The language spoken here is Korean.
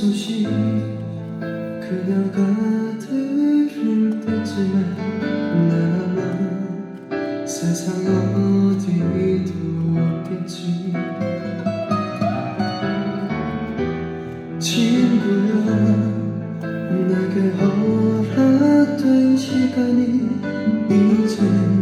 소식 그녀가 들을 때쯤에 나만 세상 어디도 없겠지. 친구야 내게 허락된 시간이 이제